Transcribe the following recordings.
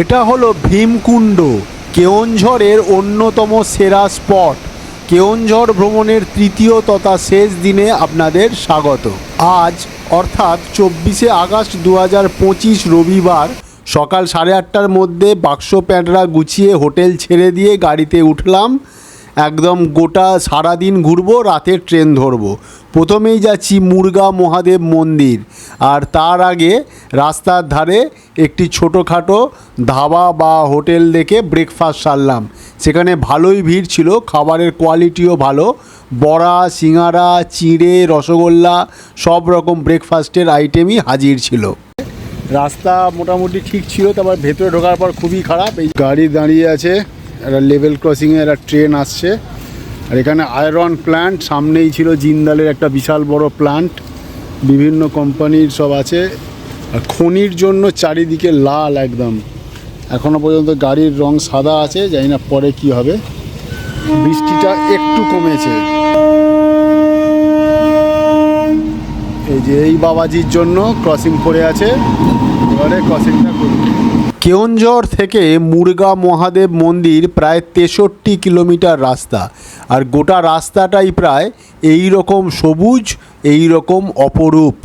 এটা হলো ভীমকুণ্ড, কেওনঝড়ের অন্যতম সেরা স্পট। কেওনঝড় ভ্রমণের তৃতীয় তথা শেষ দিনে আপনাদের স্বাগত। আজ, অর্থাৎ চব্বিশে আগস্ট দু হাজার পঁচিশ রবিবার, সকাল সাড়ে আটটার মধ্যে বাক্স প্যাঁটরা গুছিয়ে হোটেল ছেড়ে দিয়ে গাড়িতে উঠলাম একদম গোটা সারাদিন ঘুরবো, রাতের ট্রেন ধরবো। প্রথমেই যাচ্ছি মুরগা মহাদেব মন্দির। আর তার আগে রাস্তার ধারে একটি ছোটোখাটো ধাবা বা হোটেল দেখে ব্রেকফাস্ট সারলাম। সেখানে ভালোই ভিড় ছিল, খাবারের কোয়ালিটিও ভালো। বড়া সিঙাড়া চিঁড়ে, রসগোল্লা, সব রকম ব্রেকফাস্টের আইটেমই হাজির ছিল। রাস্তা মোটামুটি ঠিক ছিল, তারপর ভেতরে ঢোকার পর খুবই খারাপ। এই গাড়ি দাঁড়িয়ে আছে। একটা লেভেল ক্রসিংয়ে একটা ট্রেন আসছে। আর এখানে আয়রন প্ল্যান্ট সামনেই ছিল জিন্দালের একটা বিশাল বড় প্ল্যান্ট বিভিন্ন কোম্পানির সব আছে। আর খনির জন্য চারিদিকে লাল একদম। এখনও পর্যন্ত গাড়ির রং সাদা আছে, জানি না পরে কি হবে। বৃষ্টিটা একটু কমেছে। এই যে এই বাবাজির জন্য ক্রসিং পড়ে আছে। এবারে ক্রসিংটা করবে কেওনঝড় থেকে মুরগা মহাদেব মন্দির প্রায় তেষট্টি কিলোমিটার রাস্তা। আর গোটা রাস্তাটাই প্রায় এই রকম সবুজ এই রকম অপরূপ।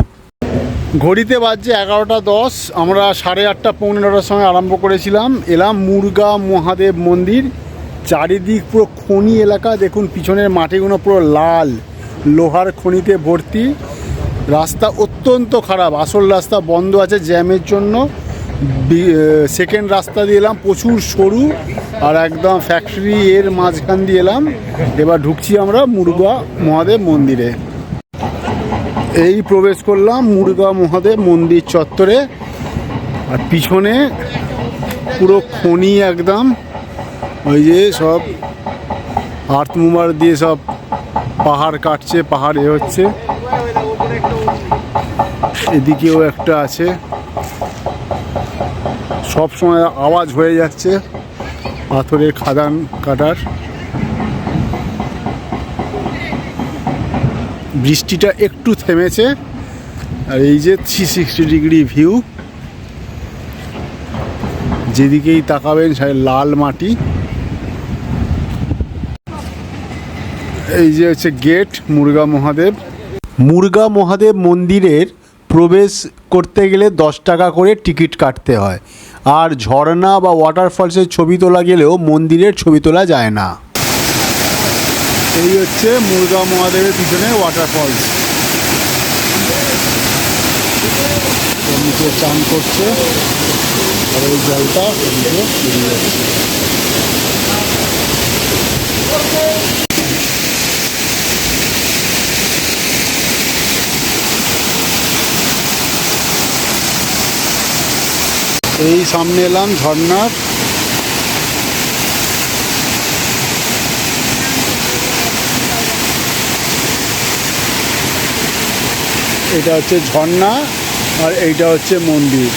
ঘড়িতে বাজছে এগারোটা দশ, আমরা সাড়ে আটটা পনেরোটার সময় আরম্ভ করেছিলাম। এলাম মুরগা মহাদেব মন্দির। চারিদিক পুরো খনি এলাকা, দেখুন পিছনের মাটিগুলো পুরো লাল, লোহার খনিতে ভর্তি। রাস্তা অত্যন্ত খারাপ, আসল রাস্তা বন্ধ আছে জ্যামের জন্য। সেকেন্ড রাস্তা দিয়ে এলাম, প্রচুর সরু আর একদম ফ্যাক্টরি এর মাঝখান দিয়ে এলাম। এবার ঢুকছি আমরা মুরগা মহাদেব মন্দিরে। এই প্রবেশ করলাম মুরগা মহাদেব মন্দির চত্বরে। আর পিছনে পুরো খনি একদম, ওই যে সব আর্থ মুভার দিয়ে সব পাহাড় কাটছে, পাহাড় এ হচ্ছে। এদিকেও একটা আছে। সব সময় আওয়াজ হয়ে যাচ্ছে। পাথরের খাদান কাটার। বৃষ্টিটা একটু থেমেছে। আর এই যে থ্রি সিক্সটি ডিগ্রি ভিউ যেদিকেই তাকাবেন সাথে লাল মাটি। এই যে হচ্ছে গেট মুরগা মহাদেব। মুরগা মহাদেব মন্দিরের প্রবেশ করতে গেলে দশ টাকা করে টিকিট কাটতে হয়। আর ঝর্ণা বা ওয়াটারফলসের ছবি তোলা গেলেও মন্দিরের ছবি তোলা যায় না। এই হচ্ছে মুরগা মহাদেবের পিছনে ওয়াটারফলস নিচে চান করছে। আর ওই জলটা বেরিয়ে যাচ্ছে। এই সামনে এলাম, ঝর্ণার। এটা হচ্ছে ঝর্ণা আর এইটা হচ্ছে মন্দির।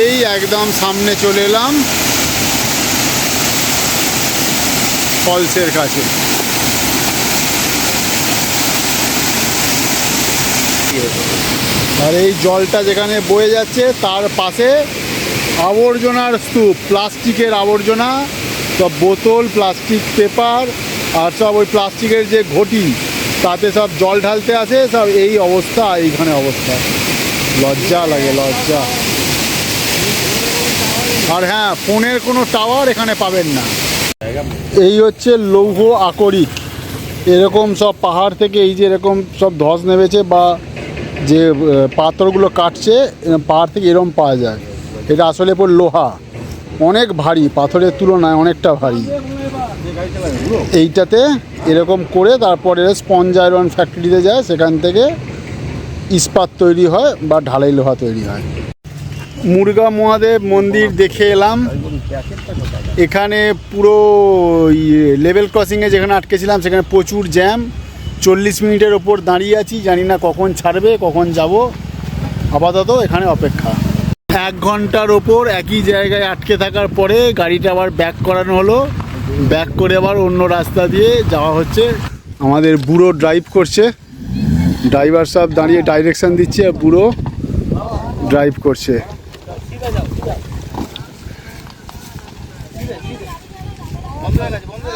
এই একদম সামনে চলে এলাম ফলসের কাছে। আর এই জলটা যেখানে বয়ে যাচ্ছে, তার পাশে আবর্জনার স্তূপ প্লাস্টিকের আবর্জনা সব বোতল প্লাস্টিক পেপার আর সব ওই প্লাস্টিকের যে ঘটি তাতে সব জল ঢালতে আসে সব এই অবস্থা এইখানে অবস্থা। লজ্জা লাগে লজ্জা। আর হ্যাঁ ফোনের কোনো টাওয়ার এখানে পাবেন না। এই হচ্ছে লৌহ আকরিক। এরকম সব পাহাড় থেকে এই যে এরকম সব ধস নেমেছে বা যে আহ, পাথরগুলো কাটছে পাহাড় থেকে এরম পাওয়া যায়। এটা আসলে পর লোহা। অনেক ভারী, পাথরের তুলনায় অনেকটা ভারী। এইটাতে এরকম করে তারপরে স্পঞ্জ আয়রন ফ্যাক্টরিতে যায়, সেখান থেকে ইস্পাত তৈরি হয় বা ঢালাই লোহা তৈরি হয়। মুরগা মহাদেব মন্দির দেখে এলাম। এখানে পুরো লেভেল ক্রসিংয়ে যেখানে আটকেছিলাম, সেখানে প্রচুর জ্যাম। চল্লিশ মিনিটের ওপর দাঁড়িয়ে আছি, জানি না কখন ছাড়বে, কখন যাব। আপাতত এখানে অপেক্ষা। এক ঘণ্টার ওপর একই জায়গায় আটকে থাকার পরে গাড়িটা আবার ব্যাক করানো হলো। ব্যাক করে আবার অন্য রাস্তা দিয়ে যাওয়া হচ্ছে। আমাদের বুড়ো ড্রাইভ করছে। ড্রাইভার সাহেব দাঁড়িয়ে ডাইরেকশান দিচ্ছে আর বুড়ো ড্রাইভ করছে। বন্ধ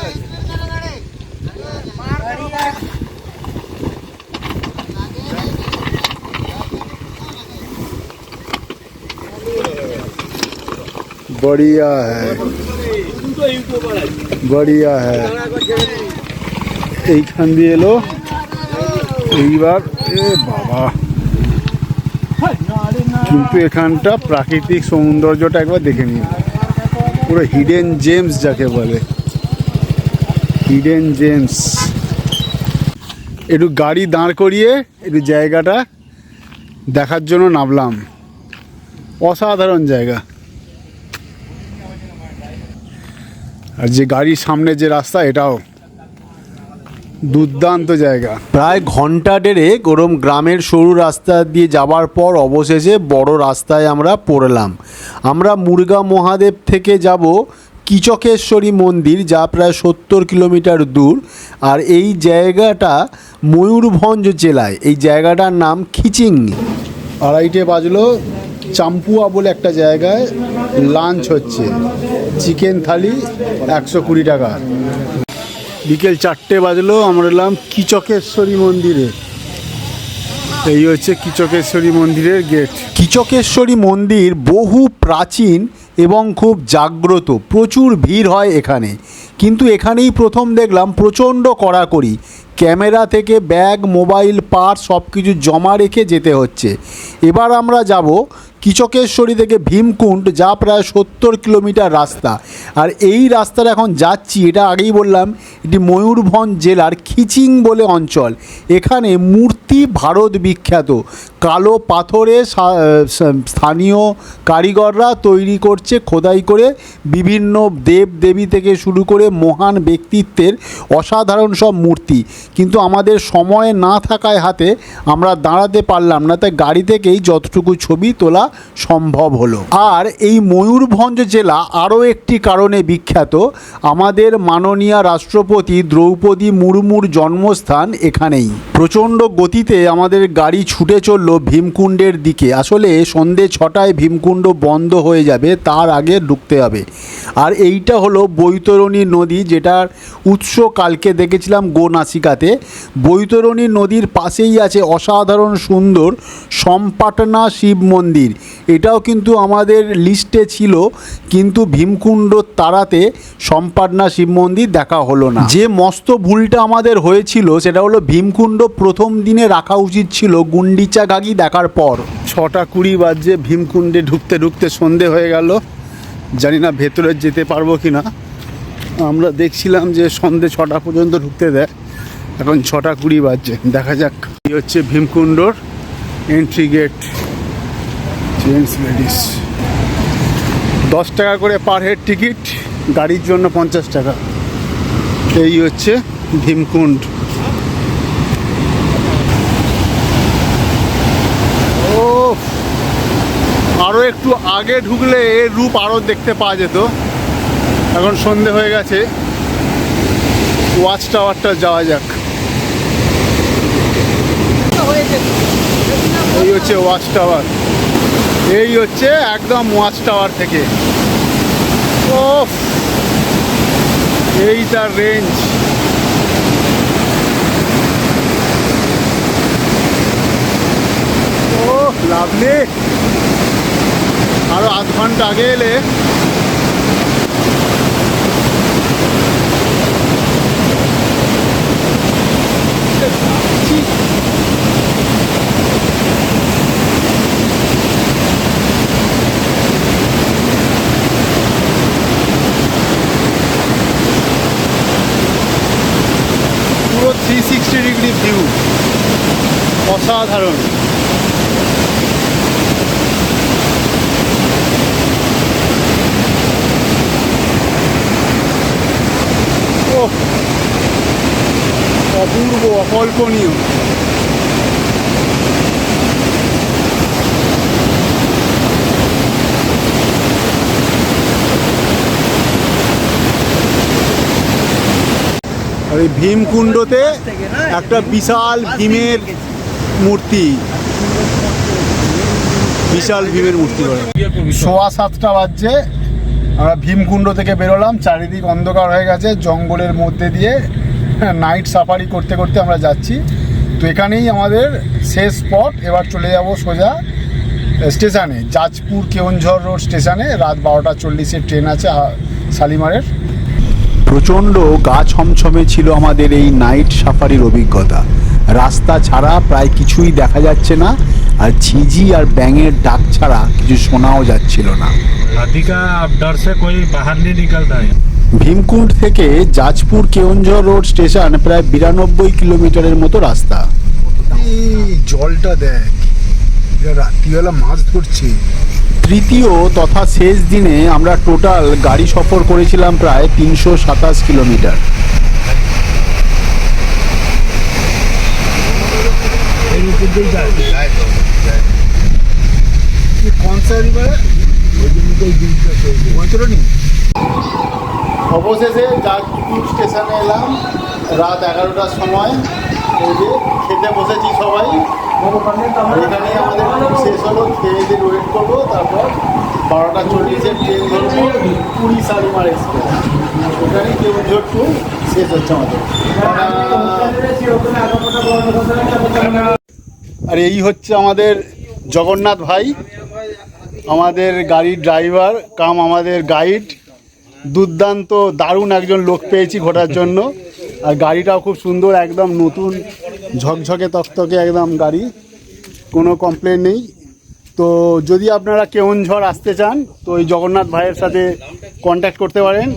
बढ़िया है बढ़िया है এইখান দিয়ে এলো এইবার এ বাবা কিন্তু এখানটা প্রাকৃতিক সৌন্দর্যটা একবার দেখে নিন পুরো হিডেন জেমস যাকে বলে হিডেন জেমস একটু গাড়ি দাঁড় করিয়ে একটু জায়গাটা দেখার জন্য নামলাম অসাধারণ জায়গা আর যে গাড়ির সামনে যে রাস্তা এটাও দুর্দান্ত জায়গা। প্রায় ঘণ্টা দেড়েক ওরম গ্রামের সরু রাস্তা দিয়ে যাবার পর অবশেষে বড় রাস্তায় আমরা পড়লাম। আমরা মুরগা মহাদেব থেকে যাব কিচকেশ্বরী মন্দির যা প্রায় সত্তর কিলোমিটার দূর। আর এই জায়গাটা ময়ূরভঞ্জ জেলায়। এই জায়গাটার নাম খিচিং। আড়াইটে বাজলো। চাম্পুয়া বলে একটা জায়গায় লাঞ্চ হচ্ছে। চিকেন থালি একশো কুড়ি টাকা। বিকেল চারটে বাজলো, আমরা এলাম কিচকেশ্বরী মন্দিরে। এই হচ্ছে কিচকেশ্বরী মন্দিরের গেট কিচকেশ্বরী মন্দির বহু প্রাচীন এবং খুব জাগ্রত, প্রচুর ভিড় হয় এখানে। কিন্তু এখানেই প্রথম দেখলাম প্রচণ্ড কড়াকড়ি ক্যামেরা থেকে ব্যাগ, মোবাইল, পার্স সব কিছু জমা রেখে যেতে হচ্ছে। এবার আমরা যাব কিচকেশ্বরী থেকে ভীমকুণ্ড, যা প্রায় সত্তর কিলোমিটার রাস্তা। আর এই রাস্তাটা এখন যাচ্ছি, এটা আগেই বললাম, এটি ময়ূরভঞ্জ জেলার খিচিং বলে অঞ্চল। এখানে মূর্তি ভারত বিখ্যাত। কালো পাথরে স্থানীয় কারিগররা তৈরি করছে, খোদাই করে বিভিন্ন দেব দেবী থেকে শুরু করে মহান ব্যক্তিত্বের অসাধারণ সব মূর্তি। কিন্তু আমাদের সময় না থাকায় হাতে আমরা দাঁড়াতে পারলাম না, তাই গাড়ি থেকেই যতটুকু ছবি তোলা সম্ভব হলো। আর এই ময়ূরভঞ্জ জেলা আরও একটি কারণে বিখ্যাত, আমাদের মাননীয় রাষ্ট্রপতি দ্রৌপদী মুর্মুর জন্মস্থান এখানেই। প্রচণ্ড গতিতে আমাদের গাড়ি ছুটে চলল ভীমকুণ্ডের দিকে। আসলে সন্ধে ছটায় ভীমকুণ্ড বন্ধ হয়ে যাবে, তার আগে ঢুকতে হবে। আর এইটা হলো বৈতরণী নদী, যেটার উৎস কালকে দেখেছিলাম গোনাসিকাতে। বৈতরণী নদীর পাশেই আছে অসাধারণ সুন্দর সম্পাটনা শিব মন্দির। এটাও কিন্তু আমাদের লিস্টে ছিল, কিন্তু ভীমকুণ্ড তারাতে সম্পাটনা শিব মন্দির দেখা হলো না। যে মস্ত ভুলটা আমাদের হয়েছিল, সেটা হলো ভীমকুণ্ড প্রথম দিনে রাখা উচিত ছিল গুন্ডিচা ঘাগি দেখার পর। ছটা কুড়ি বাজে ভীমকুণ্ডে ঢুকতে ঢুকতে সন্ধে হয়ে গেল। জানি না ভেতরে যেতে পারব কি না আমরা দেখছিলাম যে সন্ধে ছটা পর্যন্ত ঢুকতে দেয়। এখন ছটা কুড়ি বাজছে, দেখা যাক। এই হচ্ছে ভীমকুণ্ডর এন্ট্রি গেট জেন্টস লেডিস দশ টাকা করে পার হেড টিকিট গাড়ির জন্য পঞ্চাশ টাকা। এই হচ্ছে ভীমকুণ্ড। ও আরও একটু আগে ঢুকলে এর রূপ আরও দেখতে পাওয়া যেত। এখন সন্ধে হয়ে গেছে। ওয়াচ টাওয়ারটা যাওয়া যাক। এই হচ্ছে ওয়াচ টাওয়ার এই হচ্ছে একদম ওয়াচ টাওয়ার থেকে। ও এই তার রেঞ্জ ও লাভলি আরও আধ ঘণ্টা আগে এলে। থ্রি সিক্সটি ডিগ্রি ভিউ অসাধারণ। আর এই ভীমকুণ্ডতে একটা বিশাল ভীমের মূর্তি। বিশাল ভীমের মূর্তি সোয়া সাতটা বাজছে। আমরা ভীমকুণ্ড থেকে বেরোলাম। চারিদিক অন্ধকার হয়ে গেছে। জঙ্গলের মধ্যে দিয়ে নাইট সাফারি করতে করতে আমরা যাচ্ছি। তো এখানেই আমাদের শেষ স্পট। এবার চলে যাব সোজা স্টেশনে জাজপুর কেওনঝড় রোড স্টেশনে। রাত বারোটা চল্লিশের ট্রেন আছে শালিমারের। প্রচণ্ড গা ছমছমে ছিল আমাদের এই নাইট সাফারির অভিজ্ঞতা। রাস্তা ছাড়া প্রায় কিছুই দেখা যাচ্ছে না আর ঝিঝি আর ব্যাঙের ডাক ছাড়া কিছু শোনাও যাচ্ছিল না। ভীমকুণ্ড থেকে জাজপুর কেওনঝড় রোড স্টেশন প্রায় বিরানব্বই কিলোমিটারের মতো রাস্তা। জলটা দেখ রাত্রিবেলা মাছ ধরছে। তৃতীয় তথা শেষ দিনে আমরা টোটাল গাড়ি সফর করেছিলাম প্রায় তিনশো সাতাশ কিলোমিটার। অবশেষে যাজপুর স্টেশনে এলাম, রাত এগারোটার সময়। ওই যে খেতে বসেছি সবাই। এখানে আমাদের শেষ হলো, খেয়ে করব, তারপর বারোটা ট্রেন ধরবো শালিমার এক্সপ্রেস শেষ হচ্ছে আমাদের। আর এই হচ্ছে আমাদের জগন্নাথ ভাই, আমাদের গাড়ির ড্রাইভার, কাম আমাদের গাইড। দুর্দান্ত, দারুণ একজন লোক পেয়েছি ঘোরার জন্য। আর গাড়িটাও খুব সুন্দর, একদম নতুন, ঝকঝকে তকতকে একদম গাড়ি। কোনো কমপ্লেন নেই। তো যদি আপনারা কেওনঝড় আসতে চান তো ওই জগন্নাথ ভাইয়ের সাথে কন্ট্যাক্ট করতে পারেন।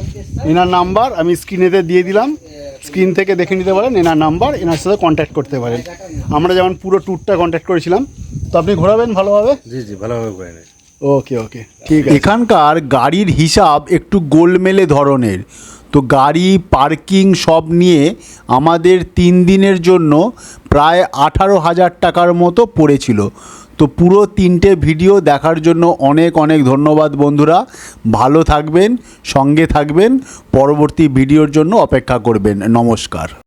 এনার নাম্বার আমি স্ক্রিনেতে দিয়ে দিলাম। স্ক্রিন থেকে দেখে নিতে পারেন এনার নাম্বার এনার সাথে কন্ট্যাক্ট করতে পারেন। আমরা যেমন পুরো ট্যুরটা কন্ট্যাক্ট করেছিলাম। তো আপনি ঘোরাবেন ভালোভাবে? জি জি ভালোভাবে ঘুরে ওকে ওকে ঠিক আছে। এখানকার গাড়ির হিসাব একটু গোলমেলে ধরনের। তো গাড়ি পার্কিং সব নিয়ে আমাদের তিন দিনের জন্য প্রায় আঠারো হাজার টাকার মতো পড়েছিল। তো পুরো তিনটে ভিডিও দেখার জন্য অনেক অনেক ধন্যবাদ বন্ধুরা। ভালো থাকবেন, সঙ্গে থাকবেন, পরবর্তী ভিডিওর জন্য অপেক্ষা করবেন। নমস্কার।